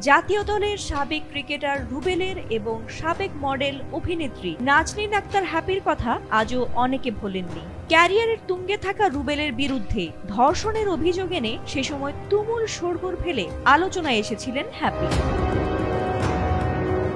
জাতীয় দলের সাবেক ক্রিকেটার রুবেলের এবং সাবেক মডেল অভিনেত্রী নাজনীন আক্তার হ্যাপির কথা আজও অনেকে ভোলেননি। ক্যারিয়ারের তুঙ্গে থাকা রুবেলের বিরুদ্ধে ধর্ষণের অভিযোগ এনে সে সময় তুমুল সরগোর ফেলে আলোচনায় এসেছিলেন হ্যাপি।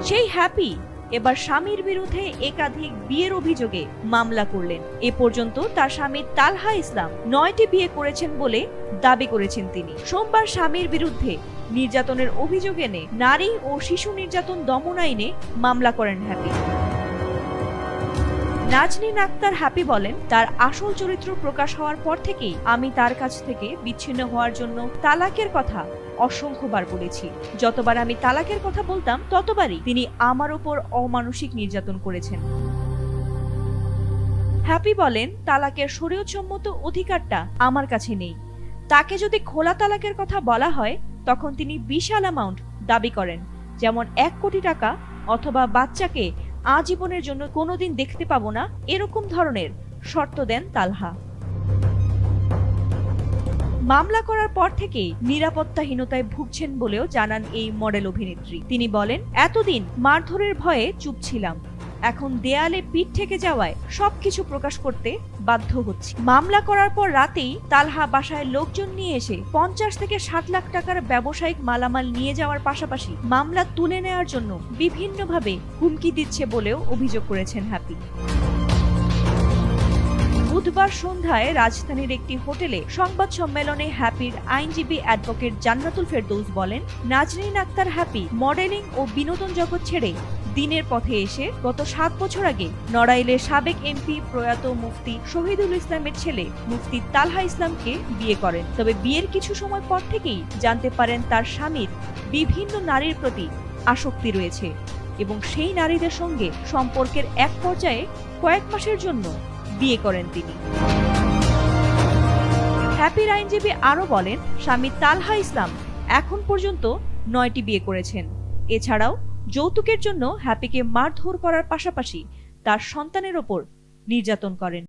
সেই হ্যাপি এবার স্বামীর বিরুদ্ধে একাধিক বিয়ের অভিযোগে মামলা করলেন। এ পর্যন্ত তার স্বামী তালহা ইসলাম নয়টি বিয়ে করেছেন বলে দাবি করেছেন তিনি। সোমবার স্বামীর বিরুদ্ধে নির্যাতনের অভিযোগ এনে নারী ও শিশু নির্যাতন দমন আইনে মামলা করেন হ্যাপি। নাজনীন আক্তার হ্যাপি বলেন, তার আসল চরিত্র প্রকাশ হওয়ার পর থেকেই আমি তার কাছ থেকে বিচ্ছিন্ন হওয়ার জন্য তালাকের কথা অসংখ্যবার বলেছি। যতবার আমি তালাকের কথা বলতাম, ততবারই তিনি আমার ওপর অমানসিক নির্যাতন করেছেন। হ্যাপি বলেন, তালাকের শরীয়তসম্মত অধিকারটা আমার কাছে নেই। তাকে যদি খোলা তালাকের কথা বলা হয়, তখন তিনি বিশাল অ্যামাউন্ট দাবি করেন, যেমন এক কোটি টাকা অথবা বাচ্চাকে আজীবনের জন্য কোনোদিন দেখতে পাবো না এরকম ধরনের শর্ত দেন তালহা। মামলা করার পর থেকেই নিরাপত্তাহীনতায় ভুগছেন বলেও জানান এই মডেল অভিনেত্রী। তিনি বলেন, এতদিন মারধরের ভয়ে চুপ ছিলাম। এখন দেয়ালে পিঠ থেকে যাওয়ায় সবকিছু প্রকাশ করতে বাধ্য হচ্ছে। মামলা করার পর রাতেই তালহা বাসায় লোকজন নিয়ে এসে পঞ্চাশ থেকে ষাট লাখ টাকার ব্যবসায়িক মালামাল নিয়ে যাওয়ার পাশাপাশি মামলা তুলে নেওয়ার জন্য বিভিন্নভাবে হুমকি দিচ্ছে বলেও অভিযোগ করেছেন হ্যাপি বুধবার সন্ধ্যায় রাজধানীর একটি হোটেলে সংবাদ সম্মেলনে হ্যাপির আইনজীবী অ্যাডভোকেট জান্নাতুল ফেরদৌস বলেন নাজরিন আক্তার হ্যাপি মডেলিং ও বিনোদন জগৎ ছেড়ে দিনের পথে এসে গত সাত বছর আগে নড়াইলের সাবেক এমপি প্রয়াত মুফতি শহীদুল ইসলামের ছেলে মুফতি তালহা ইসলামকে বিয়ে করেন। তবে বিয়ের কিছু সময় পর থেকেই জানতে পারেন তার স্বামীর বিভিন্ন নারীর প্রতি আসক্তি রয়েছে এবং সেই নারীদের সঙ্গে সম্পর্কের এক পর্যায়ে কয়েক মাসের জন্য বিয়ে করেন তিনি। হ্যাপির আইনজীবী আরও বলেন, স্বামী তালহা ইসলাম এখন পর্যন্ত নয়টি বিয়ে করেছেন। এছাড়াও যৌতুকের জন্য হ্যাপিকে মারধর করার পাশাপাশি তার সন্তানের ওপর নির্যাতন করেন।